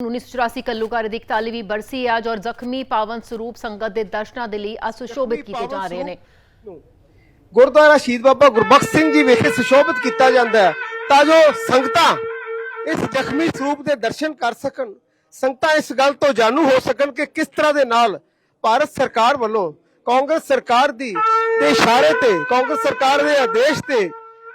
1984 ਕੱਲੂਕਾਰੇ ਦੀ 41ਵੀਂ ਬਰਸੀ ਅੱਜ ਔਰ ਜ਼ਖਮੀ ਪਾਵਨ ਸਰੂਪ ਸੰਗਤ ਦੇ ਦਰਸ਼ਨਾਂ ਦੇ ਲਈ ਅਸੁਸ਼ੋਭਿਤ ਕੀਤੇ ਜਾ ਰਹੇ ਨੇ। ਗੁਰਦੁਆਰਾ ਸ਼ਹੀਦ ਬਾਬਾ ਗੁਰਬਖਸ਼ ਸਿੰਘ ਜੀ ਵਿਖੇ ਸੁਸ਼ੋਭਿਤ ਕੀਤਾ ਜਾਂਦਾ ਹੈ ਤਾਂ ਜੋ ਸੰਗਤਾਂ ਇਸ ਜ਼ਖਮੀ ਸਰੂਪ ਦੇ ਦਰਸ਼ਨ ਕਰ ਸਕਣ। ਸੰਗਤਾਂ ਇਸ ਗੱਲ ਤੋਂ ਜਾਣੂ ਹੋ ਸਕਣ ਕਿ ਕਿਸ ਤਰ੍ਹਾਂ ਦੇ ਨਾਲ ਭਾਰਤ ਸਰਕਾਰ ਵੱਲੋਂ ਕਾਂਗਰਸ ਸਰਕਾਰ ਦੀ ਦੇ ਇਸ਼ਾਰੇ ਤੇ ਕਾਂਗਰਸ ਸਰਕਾਰ ਦੇ ਆਦੇਸ਼ ਤੇ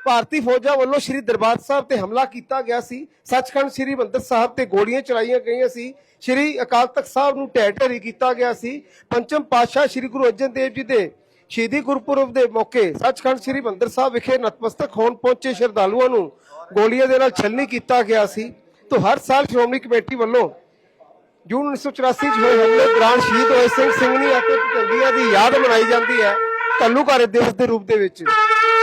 ਭਾਰਤੀ ਫੌਜਾਂ ਵੱਲੋਂ ਸ੍ਰੀ ਦਰਬਾਰ ਸਾਹਿਬ ਤੇ ਹਮਲਾ ਕੀਤਾ ਗਿਆ ਸੀ। ਸੱਚਖੰਡ ਸ੍ਰੀ ਮੰਦਰ ਸਾਹਿਬ ਤੇ ਗੋਲੀਆਂ ਚਲਾਈਆਂ ਗਈਆਂ ਸੀ। ਸ੍ਰੀ ਅਕਾਲ ਤਖਤ ਸਾਹਿਬ ਨੂੰ ਢਹਿ ਢੇਰੀ ਕੀਤਾ ਗਿਆ ਸੀ। ਪੰਚਮ ਪਾਤਸ਼ਾਹ ਸ੍ਰੀ ਗੁਰੂ ਅਰਜਨ ਦੇਵ ਜੀ ਦੇ ਸ਼ਹੀਦੀ ਗੁਰਪੁਰਬ ਦੇ ਮੌਕੇ ਸੱਚਖੰਡ ਸ੍ਰੀ ਮੰਦਰ ਸਾਹਿਬ ਵਿਖੇ ਨਤਮਸਤਕ ਹੋਣ ਪਹੁੰਚੇ ਸ਼ਰਧਾਲੂਆਂ ਨੂੰ ਗੋਲੀਆਂ ਦੇ ਨਾਲ ਛਲਨੀ ਕੀਤਾ ਗਿਆ ਸੀ। ਤੋਂ ਹਰ ਸਾਲ ਸ਼੍ਰੋਮਣੀ ਕਮੇਟੀ ਵੱਲੋਂ ਜੂਨ 1984 ਚ ਹੋਏ ਹਮਲੇ ਦੌਰਾਨ ਸ਼ਹੀਦ ਹੋਏ ਸਿੰਘ ਸਿੰਘਣੀ ਅਤੇ ਭਜੰਡੀਆਂ ਦੀ ਯਾਦ ਮਨਾਈ ਜਾਂਦੀ ਹੈ। ਕੱਲੂਘਾਰੇ ਦਿਵਸ ਦੇ ਰੂਪ ਦੇ ਵਿੱਚ।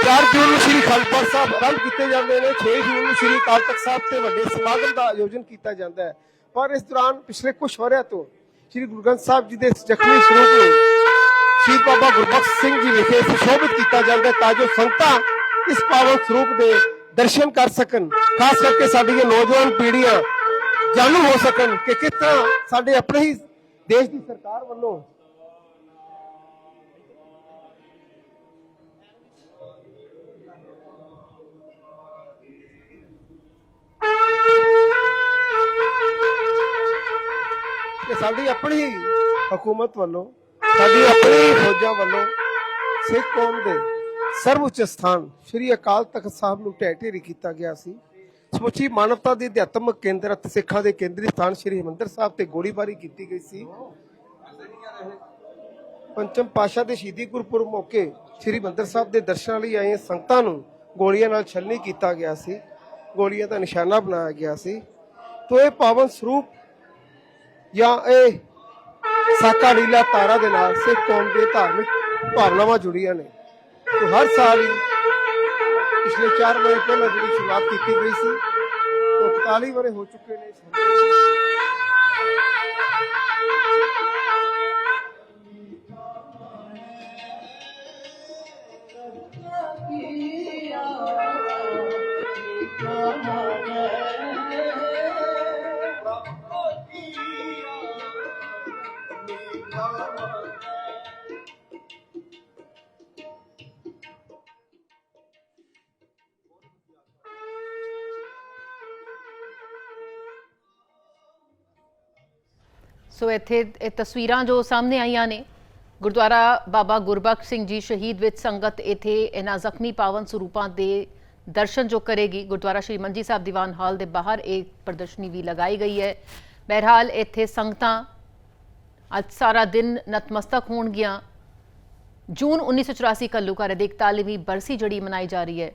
4 ਜੂਨ ਨੂੰ ਸ੍ਰੀ ਖਲਪੜ ਸਾਹਿਬ ਆਰੰਭ ਕੀਤੇ ਜਾਂਦੇ ਨੇ 6 ਜੂਨ ਨੂੰ ਸ੍ਰੀ ਅਕਾਲ ਤਖਤ ਸਾਹਿਬ ਤੇ ਵੱਡੇ ਸਮਾਗਮ ਦਾ ਆਯੋਜਨ ਕੀਤਾ ਜਾਂਦਾ ਹੈ। ਪਰ ਇਸ ਦੌਰਾਨ ਪਿਛਲੇ ਕੁਝ ਵਰ੍ਹਿਆਂ ਤੋਂ ਸ੍ਰੀ ਗੁਰੂ ਗ੍ਰੰਥ ਸਾਹਿਬ ਜੀ ਦੇ ਜ਼ਖਮੀ ਸਰੂਪ ਨੂੰ ਸ਼ਹੀਦ ਬਾਬਾ ਗੁਰਬਖਸ਼ ਸਿੰਘ ਜੀ ਵਿਖੇ ਸੁਸ਼ੋਭਿਤ ਕੀਤਾ ਜਾਂਦਾ ਹੈ ਤਾਂ ਜੋ ਸੰਗਤਾਂ ਇਸ ਪਾਵਨ ਸਰੂਪ ਦੇ ਦਰਸ਼ਨ ਕਰ ਸਕਣ। ਖਾਸ ਕਰਕੇ ਸਾਡੀਆਂ ਨੌਜਵਾਨ ਪੀੜ੍ਹੀਆਂ ਜਾਣੂ ਹੋ ਸਕਣ ਕਿ ਕਿਸ ਤਰ੍ਹਾਂ ਸਾਡੇ ਆਪਣੇ ਹੀ ਦੇਸ਼ ਦੀ ਸਰਕਾਰ ਵੱਲੋਂ ਕਿ ਸਾਡੀ ਆਪਣੀ ਹਕੂਮਤ ਵੱਲੋਂ, ਸਾਡੀ ਆਪਣੀ ਫੌਜਾਂ ਵੱਲੋਂ ਸਿੱਖ ਕੌਮ ਦੇ ਸਰਵਉੱਚ ਸਥਾਨ ਸ੍ਰੀ ਅਕਾਲ ਤਖਤ ਸਾਹਿਬ ਨੂੰ ਢਹਿ ਕੀਤਾ ਗਿਆ ਸੀ। ਸਮੁੱਚੀ ਮਾਨਵਤਾ ਦੇ ਅਧਿਆਤਮਕ ਕੇਂਦਰ ਅਤੇ ਸਿੱਖਾਂ ਦੇ ਕੇਂਦਰੀ ਸਥਾਨ ਸ੍ਰੀ ਹਰਿਮੰਦਰ ਸਾਹਿਬ ਤੇ ਗੋਲੀਬਾਰੀ ਕੀਤੀ ਗਈ ਸੀ। ਪੰਚਮ ਪਾਸ਼ਾ ਦੇ ਸ਼ਹੀਦੀ ਗੁਰਪੁਰਬ ਮੌਕੇ ਸ੍ਰੀ ਮੰਦਰ ਸਾਹਿਬ ਦੇ ਦਰਸ਼ਨਾਂ ਲਈ ਆਏ ਸੰਗਤਾਂ ਨੂੰ ਗੋਲੀਆਂ ਨਾਲ ਛਲਨੀ ਕੀਤਾ ਗਿਆ ਸੀ। ਗੋਲੀਆਂ ਦਾ ਨਿਸ਼ਾਨਾ ਬਣਾਇਆ ਗਿਆ ਸੀ। ਤੋ ਇਹ ਪਾਵਨ ਸਰੂਪ ਜਾਂ ਇਹ ਸਾਕਾ ਲੀਲਾ ਤਾਰਾ ਦੇ ਨਾਲ ਸਿੱਖ ਕੌਮ ਦੇ ਧਾਰਮਿਕ ਭਾਵਨਾਵਾਂ ਜੁੜੀਆਂ ਨੇ। ਤੋ ਹਰ ਸਾਲ ਹੀ ਪਿਛਲੇ 4 ਮਹੀਨੇ ਪਹਿਲਾਂ ਜਿਹੜੀ ਸ਼ੁਰੂਆਤ ਕੀਤੀ ਗਈ ਸੀ, ਉਹ 41 ਵਰੇ ਹੋ ਚੁੱਕੇ ਨੇ ਸੋ ਇੱਥੇ ਇਹ ਤਸਵੀਰਾਂ ਜੋ ਸਾਹਮਣੇ ਆਈਆਂ ਨੇ, ਗੁਰਦੁਆਰਾ ਬਾਬਾ ਗੁਰਬਖਸ਼ ਸਿੰਘ ਜੀ ਸ਼ਹੀਦ ਵਿੱਚ ਸੰਗਤ ਇੱਥੇ ਇਹਨਾਂ ਜ਼ਖਮੀ ਪਾਵਨ ਸਰੂਪਾਂ ਦੇ ਦਰਸ਼ਨ ਜੋ ਕਰੇਗੀ। ਗੁਰਦੁਆਰਾ ਸ਼੍ਰੀ ਮੰਜੀ ਸਾਹਿਬ ਦੀਵਾਨ ਹਾਲ ਦੇ ਬਾਹਰ ਇੱਕ ਪ੍ਰਦਰਸ਼ਨੀ ਵੀ ਲਗਾਈ ਗਈ ਹੈ। ਬਹਰਹਾਲ ਇੱਥੇ ਸੰਗਤਾਂ ਅੱਜ ਸਾਰਾ ਦਿਨ ਨਤਮਸਤਕ ਹੋਣਗੀਆਂ। ਜੂਨ 1984 ਕੱਲੂਕਾਰੇ ਦੀ 41ਵੀਂ ਬਰਸੀ ਜਿਹੜੀ ਮਨਾਈ ਜਾ ਰਹੀ ਹੈ।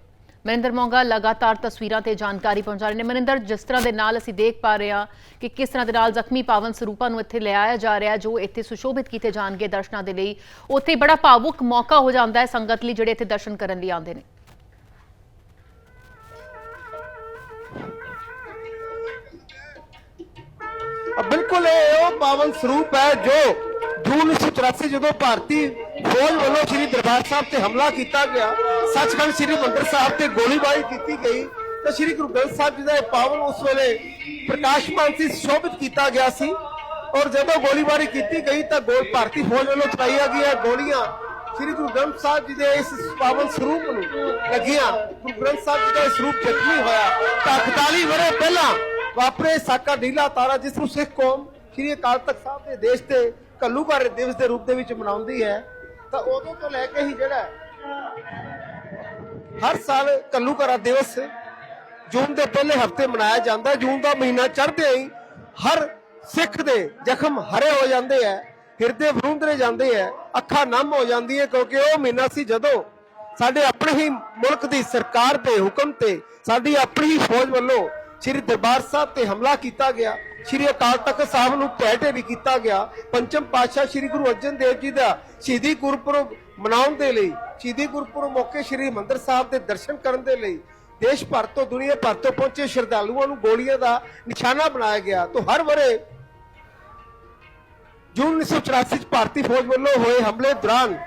ਮਨਿੰਦਰ ਮੋਂਗਾ, ਲਗਾਤਾਰ ਤਸਵੀਰਾਂ ਤੇ ਜਾਣਕਾਰੀ ਪਹੁੰਚਾ ਰਹੇ ਨੇ। ਮਨਿੰਦਰ, ਜਿਸ ਤਰ੍ਹਾਂ ਦੇ ਨਾਲ ਅਸੀਂ ਦੇਖ ਪਾ ਰਹੇ ਹਾਂ ਕਿ ਕਿਸ ਤਰ੍ਹਾਂ ਦੇ ਨਾਲ ਜ਼ਖਮੀ ਪਾਵਨ ਸਰੂਪਾਂ ਨੂੰ ਇੱਥੇ ਲਿਆਇਆ ਜਾ ਰਿਹਾ ਜੋ ਇੱਥੇ ਸੁਸ਼ੋਭਿਤ ਕੀਤੇ ਜਾਣਗੇ ਦਰਸ਼ਨਾਂ ਦੇ ਲਈ। ਉੱਥੇ ਬੜਾ ਭਾਵੁਕ ਮੌਕਾ ਹੋ ਜਾਂਦਾ ਹੈ ਸੰਗਤ ਲਈ, ਜਿਹੜੇ ਇੱਥੇ ਦਰਸ਼ਨ ਕਰਨ ਲਈ ਆਉਂਦੇ ਨੇ। ਬਿਲਕੁਲ ਇਹ ਉਹ ਪਾਵਨ ਸਰੂਪ ਹੈ ਜੋ ਜੂਨ 1984 ਜਦੋਂ ਭਾਰਤੀ ਫੌਜ ਵੱਲੋਂ ਸ੍ਰੀ ਦਰਬਾਰ ਸਾਹਿਬ ਤੇ ਹਮਲਾ ਕੀਤਾ ਗਿਆ। ਸੱਚਖੰਡ ਸ੍ਰੀ ਮੰਦਰ ਸਾਹਿਬ ਤੇ ਗੋਲੀਬਾਰੀ ਕੀਤੀ ਗਈ। ਤੇ ਸ੍ਰੀ ਗੁਰੂ ਗ੍ਰੰਥ ਸਾਹਿਬ ਜੀ ਦਾ ਇਹ ਪਾਵਨ ਉਸ ਵੇਲੇ ਪ੍ਰਕਾਸ਼ਮਾਨ ਸੀ, ਸ਼ੋਭਿਤ ਕੀਤਾ ਗਿਆ ਸੀ। ਔਰ ਜਦੋਂ ਗੋਲੀਬਾਰੀ ਕੀਤੀ ਗਈ ਤਾਂ ਗੋਲ ਭਾਰਤੀ ਫੌਜ ਵੱਲੋਂ ਚਲਾਈਆਂ ਗਈਆਂ ਗੋਲੀਆਂ ਸ੍ਰੀ ਗੁਰੂ ਗ੍ਰੰਥ ਸਾਹਿਬ ਜੀ ਦੇ ਇਸ ਪਾਵਨ ਸਰੂਪ ਨੂੰ ਲੱਗੀਆਂ। ਗੁਰੂ ਗ੍ਰੰਥ ਸਾਹਿਬ ਜੀ ਦਾ ਇਹ ਸਰੂਪ ਜ਼ਖਮੀ ਹੋਇਆ। ਤਾਂ 41 ਵਰੇ ਪਹਿਲਾਂ ਵਾਪਰੇ ਸਾਕਾ ਢੀਲਾ ਤਾਰਾ, ਜਿਸ ਨੂੰ ਸਿੱਖ ਕੌਮ ਸ੍ਰੀ ਅਕਾਲ ਤਖਤ ਸਾਹਿਬ ਦੇ ਦੇਸ਼ ਤੇ ਕੱਲੂਘਾਰੇ ਦਿਵਸ ਦੇ ਰੂਪ ਦੇ ਵਿੱਚ ਮਨਾਉਂਦੀ ਹੈ। ਤਾਂ ਉਦੋਂ ਤੋਂ ਲੈ ਕੇ ਹੀ ਜਿਹੜਾ ਹਰ ਸਾਲ ਕੱਲੂਘਾਰਾ ਦਿਵਸ ਜੂਨ ਦੇ ਪਹਿਲੇ ਹਫ਼ਤੇ ਮਨਾਇਆ ਜਾਂਦਾ ਜੂਨ ਦਾ ਮਹੀਨਾ ਚੜ੍ਹਦੇ ਹੀ ਹਰ ਸਿੱਖ ਦੇ ਜ਼ਖਮ ਹਰੇ ਹੋ ਜਾਂਦੇ ਹੈ, ਹਿਰਦੇ ਵਰੁੰਦਰੇ ਜਾਂਦੇ ਹੈ, ਅੱਖਾਂ ਨਮ ਹੋ ਜਾਂਦੀ ਜਾਂਦੀਆਂ ਕਿਉਂਕਿ ਉਹ ਮਹੀਨਾ ਸੀ ਜਦੋਂ ਸਾਡੇ ਆਪਣੇ ਹੀ ਮੁਲਕ ਦੀ ਸਰਕਾਰ ਦੇ ਹੁਕਮ ਤੇ ਸਾਡੀ ਆਪਣੀ ਹੀ ਫੌਜ ਵੱਲੋਂ ਸ੍ਰੀ ਦਰਬਾਰ ਸਾਹਿਬ ਤੇ ਹਮਲਾ ਕੀਤਾ ਗਿਆ। ਸ੍ਰੀ ਅਕਾਲ ਤਖਤ ਸਾਹਿਬ ਨੂੰ ਢਹਿ ਵੀ ਕੀਤਾ ਗਿਆ, ਪੰਚਮ ਪਾਤਸ਼ਾਹ ਸ੍ਰੀ ਗੁਰੂ ਅਰਜਨ ਦੇਵ ਜੀ ਦਾ ਸ਼ਹੀਦੀ ਗੁਰਪੁਰਬ ਮਨਾਉਣ ਦੇ ਲਈ, ਸ਼ਹੀਦੀ ਗੁਰਪੁਰਬ ਮੌਕੇ ਸ੍ਰੀ ਮੰਦਰ ਸਾਹਿਬ ਦੇ ਦਰਸ਼ਨ ਕਰਨ ਦੇ ਲਈ ਦੇਸ਼ ਭਰ ਤੋਂ, ਦੁਨੀਆ ਭਰ ਤੋਂ ਪਹੁੰਚੇ ਸ਼ਰਧਾਲੂਆਂ ਨੂੰ ਗੋਲੀਆਂ ਦਾ ਨਿਸ਼ਾਨਾ ਬਣਾਇਆ ਗਿਆ। ਤੋਂ ਹਰ ਵਰੇ ਜੂਨ 1984 ਚ ਭਾਰਤੀ ਫੌਜ ਵੱਲੋਂ ਹੋਏ ਹਮਲੇ ਦੌਰਾਨ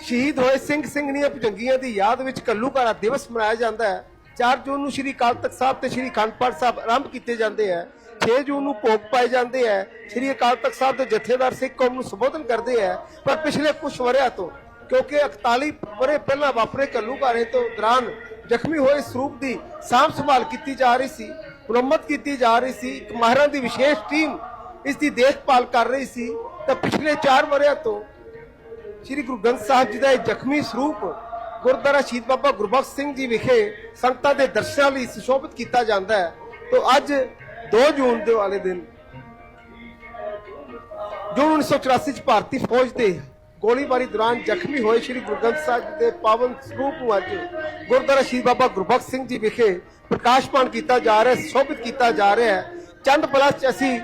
ਸ਼ਹੀਦ ਹੋਏ ਸਿੰਘ ਸਿੰਘਣੀਆਂ ਭੁਜੰਗੀਆਂ ਦੀ ਯਾਦ ਵਿੱਚ ਕੱਲੂਕਾਰਾ ਦਿਵਸ ਮਨਾਇਆ ਜਾਂਦਾ ਹੈ। 4 ਜੂਨ ਨੂੰ ਸ਼੍ਰੀ ਅਕਾਲ ਤਖਤ ਸਾਹਿਬ ਤੇ ਸ਼੍ਰੀ ਅਖੰਡ ਪਾਠ ਸਾਹਿਬ ਆਰੰਭ ਕੀਤੇ ਜਾਂਦੇ ਹੈ। 6 ਜੂਨ ਨੂੰ ਭੋਗ ਪਾਏ ਜਾਂਦੇ ਹੈ ਸ੍ਰੀ ਅਕਾਲ ਤਖਤ ਸਾਹਿਬ ਦੇ ਜਥੇਦਾਰ ਸਿੱਖ ਕੌਮ ਨੂੰ ਸੰਬੋਧਨ ਕਰਦੇ ਹੈ ਪਰ ਪਿਛਲੇ ਕੁਝ ਵਰਿਆਂ ਤੋਂ, ਕਿਉਂਕਿ 41 ਵਰੇ ਪਹਿਲਾਂ ਵਾਪਰੇ ਘੱਲੂਘਾਰੇ ਤੋਂ ਦੌਰਾਨ ਜ਼ਖਮੀ ਹੋਏ ਸਰੂਪ ਦੀ ਸਾਂਭ ਸੰਭਾਲ ਕੀਤੀ ਜਾ ਰਹੀ ਸੀ, ਮੁਰੰਮਤ ਕੀਤੀ ਜਾ ਰਹੀ ਸੀ, ਇੱਕ ਮਾਹਿਰਾਂ ਦੀ ਵਿਸ਼ੇਸ਼ ਟੀਮ ਇਸ ਦੀ ਦੇਖਭਾਲ ਕਰ ਰਹੀ ਸੀ। ਤਾਂ ਪਿਛਲੇ 4 ਵਰਿਆਂ ਤੋਂ ਸ੍ਰੀ ਗੁਰੂ ਗ੍ਰੰਥ ਸਾਹਿਬ ਜੀ ਦਾ ਇਹ ਜ਼ਖਮੀ ਸਰੂਪ ਗੁਰਦੁਆਰਾ ਸ਼ਹੀਦ ਬਾਬਾ ਗੁਰਬਖਸ਼ ਸਿੰਘ ਜੀ ਵਿਖੇ ਸੰਗਤਾਂ ਦੇ ਦਰਸ਼ਨਾਂ ਲਈ ਸੁਸ਼ੋਭਿਤ ਕੀਤਾ ਜਾਂਦਾ ਹੈ। ਤੋਂ ਅੱਜ 2 ਜੂਨ ਦੇ ਵਾਲੇ ਦਿਨ, ਜੂਨ 1984 ਚ ਭਾਰਤੀ ਫੌਜ ਦੇ ਗੋਲੀਬਾਰੀ ਦੌਰਾਨ ਜ਼ਖਮੀ ਹੋਏ ਸ੍ਰੀ ਗੁਰੂ ਗ੍ਰੰਥ ਸਾਹਿਬ ਦੇ ਪਾਵਨ ਸਰੂਪ ਨੂੰ ਅੱਜ ਗੁਰਦੁਆਰਾ ਸ਼ਹੀਦ ਬਾਬਾ ਗੁਰਬਖਸ਼ ਸਿੰਘ ਜੀ ਵਿਖੇ ਪ੍ਰਕਾਸ਼ਮਾਨ ਕੀਤਾ ਜਾ ਰਿਹਾ ਹੈ ਸੁਸ਼ੋਭਿਤ ਕੀਤਾ ਜਾ ਰਿਹਾ ਹੈ। ਚੰਦ ਪਲਾਂ ਚ ਅਸੀਂ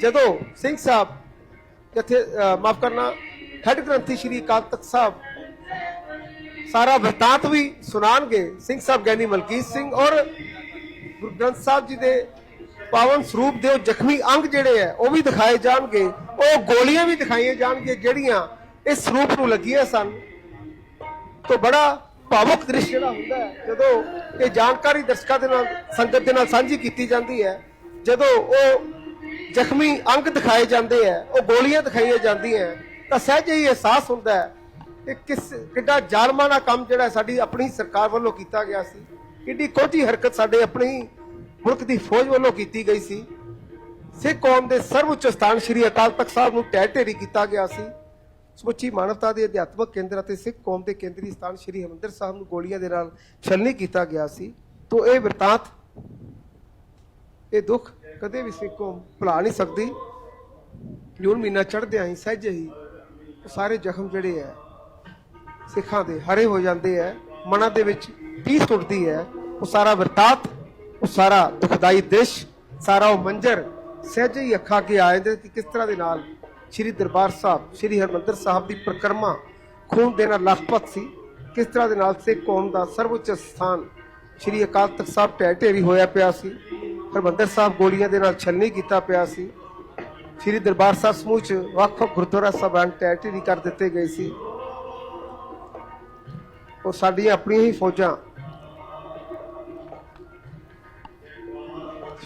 ਜਦੋਂ ਸਿੰਘ ਸਾਹਿਬ ਜਿੱਥੇ ਮਾਫ ਕਰਨਾ ਹੈਡ ਗ੍ਰੰਥੀ ਸ਼੍ਰੀ ਅਕਾਲ ਤਖਤ ਸਾਹਿਬ ਸਾਰਾ ਵਰਤਾਂਤ ਵੀ ਸੁਣਾਣਗੇ ਸਿੰਘ ਸਾਹਿਬ ਗਿਆਨੀ ਮਲਕੀਤ ਸਿੰਘ ਔਰ ਗੁਰੂ ਗ੍ਰੰਥ ਸਾਹਿਬ ਜੀ ਦੇ ਪਾਵਨ ਸਰੂਪ ਦੇ ਉਹ ਜ਼ਖਮੀ ਅੰਗ ਜਿਹੜੇ ਆ ਉਹ ਵੀ ਦਿਖਾਏ ਜਾਣਗੇ, ਉਹ ਗੋਲੀਆਂ ਵੀ ਦਿਖਾਈਆਂ ਜਾਣਗੀਆਂ ਜਿਹੜੀਆਂ ਇਸ ਸਰੂਪ ਨੂੰ ਲੱਗੀਆਂ ਸਨ। ਤੋਂ ਬੜਾ ਭਾਵੁਕ ਦ੍ਰਿਸ਼ ਜਿਹੜਾ ਹੁੰਦਾ ਹੈ, ਜਦੋਂ ਇਹ ਜਾਣਕਾਰੀ ਦਰਸ਼ਕਾਂ ਦੇ ਨਾਲ, ਸੰਗਤ ਦੇ ਨਾਲ ਸਾਂਝੀ ਕੀਤੀ ਜਾਂਦੀ ਹੈ, ਜਦੋਂ ਉਹ ਜ਼ਖਮੀ ਅੰਗ ਦਿਖਾਏ ਜਾਂਦੇ ਆ ਉਹ ਗੋਲੀਆਂ ਦਿਖਾਈਆਂ ਜਾਂਦੀਆਂ ਤਾਂ ਸਹਿਜ ਹੀ ਅਹਿਸਾਸ ਹੁੰਦਾ ਹੈ ਕਿ ਕਿਸ, ਕਿੱਡਾ ਜ਼ਾਲਮਾਨਾ ਕੰਮ ਜਿਹੜਾ ਸਾਡੀ ਆਪਣੀ ਸਰਕਾਰ ਵੱਲੋਂ ਕੀਤਾ ਗਿਆ ਸੀ। ਕਿੱਡੀ ਕੋਝੀ ਹਰਕਤ ਸਾਡੇ ਆਪਣੀ ਮੁਲਕ ਦੀ ਫੌਜ ਵੱਲੋਂ ਕੀਤੀ ਗਈ ਸੀ। ਸਿੱਖ ਕੌਮ ਦੇ ਸਰਵਉੱਚ ਸਥਾਨ ਸ੍ਰੀ ਅਕਾਲ ਤਖਤ ਸਾਹਿਬ ਨੂੰ ਟਹਿ ਢੇਰੀ ਕੀਤਾ ਗਿਆ ਸੀ। ਸਮੁੱਚੀ ਮਾਨਵਤਾ ਦੇ ਅਧਿਆਤਮਕ ਕੇਂਦਰ ਅਤੇ ਸਿੱਖ ਕੌਮ ਦੇ ਕੇਂਦਰੀ ਸਥਾਨ ਸ੍ਰੀ ਹਰਿਮੰਦਰ ਸਾਹਿਬ ਨੂੰ ਗੋਲੀਆਂ ਦੇ ਨਾਲ ਛਲਨੀ ਕੀਤਾ ਗਿਆ ਸੀ। ਤੋਂ ਇਹ ਵਰਤਾਂਤ ਇਹ ਦੁੱਖ ਕਦੇ ਵੀ ਸਿੱਖ ਕੌਮ ਭੁਲਾ ਨਹੀਂ ਸਕਦੀ। ਜੂਨ ਮਹੀਨਾ ਚੜ੍ਹਦਿਆਂ ਹੀ ਸਹਿਜੇ ਹੀ ਉਹ ਸਾਰੇ ਜ਼ਖਮ ਜਿਹੜੇ ਹੈ ਸਿੱਖਾਂ ਦੇ ਹਰੇ ਹੋ ਜਾਂਦੇ ਹੈ ਮਨਾਂ ਦੇ ਵਿੱਚ ਪੀਸ ਉੱਠਦੀ ਹੈ ਉਹ ਸਾਰਾ ਵਰਤਾਂਤ ਉਹ ਸਾਰਾ ਦੁਖਦਾਈ ਦ੍ਰਿਸ਼, ਸਾਰਾ ਉਹ ਮੰਜ਼ਰ ਸਹਿਜੇ ਹੀ ਅੱਖਾਂ ਅੱਗੇ ਆ ਜਾਂਦੇ ਕਿ ਕਿਸ ਤਰ੍ਹਾਂ ਦੇ ਨਾਲ ਸ੍ਰੀ ਦਰਬਾਰ ਸਾਹਿਬ, ਸ੍ਰੀ ਹਰਮੰਦਰ ਸਾਹਿਬ ਦੀ ਪ੍ਰਕਰਮਾ ਖੂਨ ਦੇ ਨਾਲ ਲਖਪਤ ਸੀ, ਕਿਸ ਤਰ੍ਹਾਂ ਦੇ ਨਾਲ ਸਿੱਖ ਕੌਮ ਦਾ ਸਰਵਉੱਚ ਸਥਾਨ ਸ੍ਰੀ ਅਕਾਲ ਤਖਤ ਸਾਹਿਬ ਢਹਿ ਢੇਰੀ ਹੋਇਆ ਪਿਆ ਸੀ, ਹਰਮੰਦਰ ਸਾਹਿਬ ਗੋਲੀਆਂ ਦੇ ਨਾਲ ਛਲਨੀ ਕੀਤਾ ਪਿਆ ਸੀ, ਸ੍ਰੀ ਦਰਬਾਰ ਸਾਹਿਬ ਸਮੂਹ ਚ ਵੱਖ ਵੱਖ ਗੁਰਦੁਆਰਾ ਸਾਹਿਬਾਨ ਢਹਿ ਢੇਰੀ ਕਰ ਦਿੱਤੇ ਗਏ ਸੀ। ਉਹ ਸਾਡੀਆਂ ਆਪਣੀਆਂ ਹੀ ਫੌਜਾਂ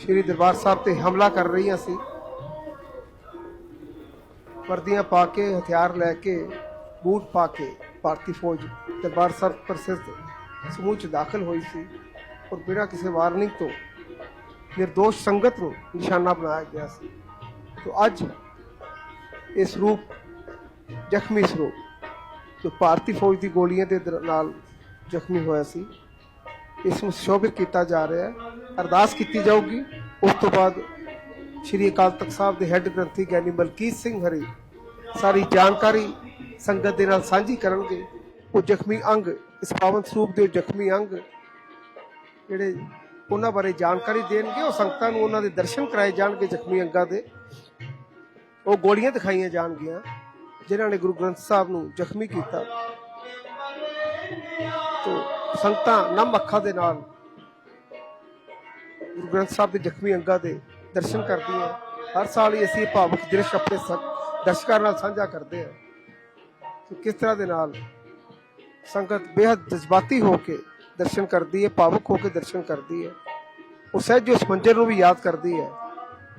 ਸ੍ਰੀ ਦਰਬਾਰ ਸਾਹਿਬ ਤੇ ਹਮਲਾ ਕਰ ਰਹੀਆਂ ਸੀ। ਵਰਦੀਆਂ ਪਾ ਕੇ, ਹਥਿਆਰ ਲੈ ਕੇ, ਬੂਟ ਪਾ ਕੇ ਭਾਰਤੀ ਫੌਜ ਦਰਬਾਰ ਸਾਹਿਬ ਪ੍ਰਸਿੱਧ ਸਮੂਹ ਚ ਦਾਖਲ ਹੋਈ ਸੀ ਔਰ ਬਿਨਾਂ ਕਿਸੇ ਵਾਰਨਿੰਗ ਤੋਂ ਨਿਰਦੋਸ਼ ਸੰਗਤ ਨੂੰ ਨਿਸ਼ਾਨਾ ਬਣਾਇਆ ਗਿਆ ਸੀ। ਤੋਂ ਅੱਜ ਇਸ ਰੂਪ ਜ਼ਖਮੀ ਸਰੂਪ ਜੋ ਭਾਰਤੀ ਫੌਜ ਦੀ ਗੋਲੀਆਂ ਦੇ ਦਰ- ਨਾਲ ਜ਼ਖਮੀ ਹੋਇਆ ਸੀ, ਇਸ ਨੂੰ ਸ਼ੋਭਿਤ ਕੀਤਾ ਜਾ ਰਿਹਾ ਹੈ। ਅਰਦਾਸ ਕੀਤੀ ਜਾਊਗੀ। ਉਸ ਤੋਂ ਬਾਅਦ ਸ਼੍ਰੀ ਅਕਾਲ ਤਖਤ ਸਾਹਿਬ ਦੇ ਹੈੱਡ ਗ੍ਰੰਥੀ ਗਿਆਨੀ ਮਲਕੀਤ ਸਿੰਘ ਹਰੀ ਸਾਰੀ ਜਾਣਕਾਰੀ ਸੰਗਤ ਦੇ ਨਾਲ ਸਾਂਝੀ ਕਰਨਗੇ। ਉਹ ਜ਼ਖਮੀ ਅੰਗ, ਇਸ ਪਾਵਨ ਸਰੂਪ ਦੇ ਜ਼ਖਮੀ ਅੰਗ, ਜਿਹੜੇ ਉਹਨਾਂ ਬਾਰੇ ਜਾਣਕਾਰੀ ਦੇਣਗੇ, ਉਹ ਸੰਗਤਾਂ ਨੂੰ ਉਹਨਾਂ ਦੇ ਦਰਸ਼ਨ ਕਰਾਏ ਜਾਣਗੇ ਜ਼ਖਮੀ ਅੰਗਾਂ ਦੇ। ਉਹ ਗੋਲੀਆਂ ਦਿਖਾਈਆਂ ਜਾਣਗੀਆਂ, ਜਿਨ੍ਹਾਂ ਨੇ ਗੁਰੂ ਗ੍ਰੰਥ ਸਾਹਿਬ ਨੂੰ ਜ਼ਖਮੀ ਕੀਤਾ। ਤੋ ਸੰਗਤਾਂ ਨਮ ਅੱਖਾਂ ਦੇ ਨਾਲ ਗੁਰੂ ਗ੍ਰੰਥ ਸਾਹਿਬ ਦੇ ਜ਼ਖਮੀ ਅੰਗਾਂ ਦੇ ਦਰਸ਼ਨ ਕਰਦੀ ਹੈ। ਹਰ ਸਾਲ ਹੀ ਅਸੀਂ ਇਹ ਭਾਵੁਕ ਦ੍ਰਿਸ਼ ਆਪਣੇ ਦਰਸ਼ਕਾਂ ਨਾਲ ਸਾਂਝਾ ਕਰਦੇ ਹਾਂ। ਕਿ ਕਿਸ ਤਰ੍ਹਾਂ ਦੇ ਨਾਲ ਸੰਗਤ ਬੇहद ਜਜ਼ਬਾਤੀ ਹੋ ਕੇ ਦਰਸ਼ਨ ਕਰਦੀ ਹੈ, ਭਾਵੁਕ ਹੋ ਕੇ ਦਰਸ਼ਨ ਕਰਦੀ ਹੈ। ਉਹ ਸਹਿਜ ਉਸ ਮੰਜ਼ਰ ਨੂੰ ਵੀ ਯਾਦ ਕਰਦੀ ਹੈ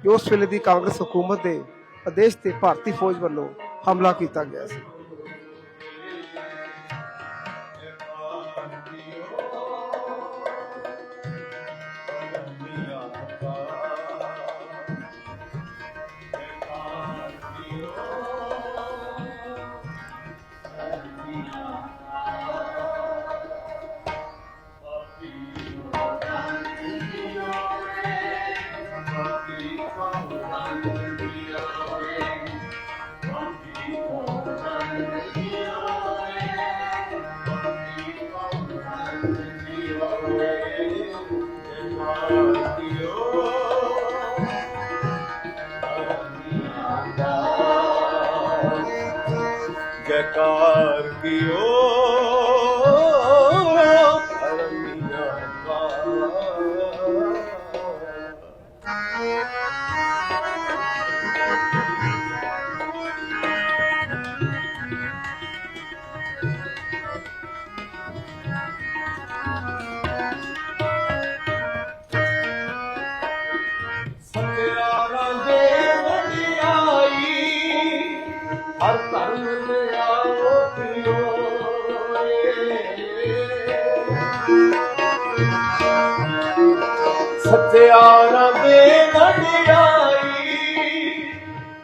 ਜੋ ਉਸ ਵੇਲੇ ਦੀ ਕਾਂਗਰਸ ਹਕੂਮਤ ਦੇ ਆਦੇਸ਼ ਤੇ ਭਾਰਤੀ ਫੌਜ ਵੱਲੋਂ ਹਮਲਾ ਕੀਤਾ ਗਿਆ ਸੀ। ਜੈਕਾਰ ਕੀਓ।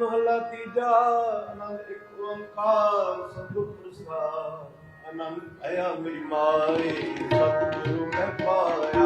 ਮਹੱਲਾ ਤੀਜਾ ਆਨੰਦ ਇੱਕ ਓੰਕਾਰ ਸਤਿਗੁਰ ਪ੍ਰਸਾਦ। ਆਨੰਦ ਆਇਆ ਮੇਰੀ ਮਾਏ ਸਤਿਗੁਰੂ ਮੈਂ ਪਾਇਆ।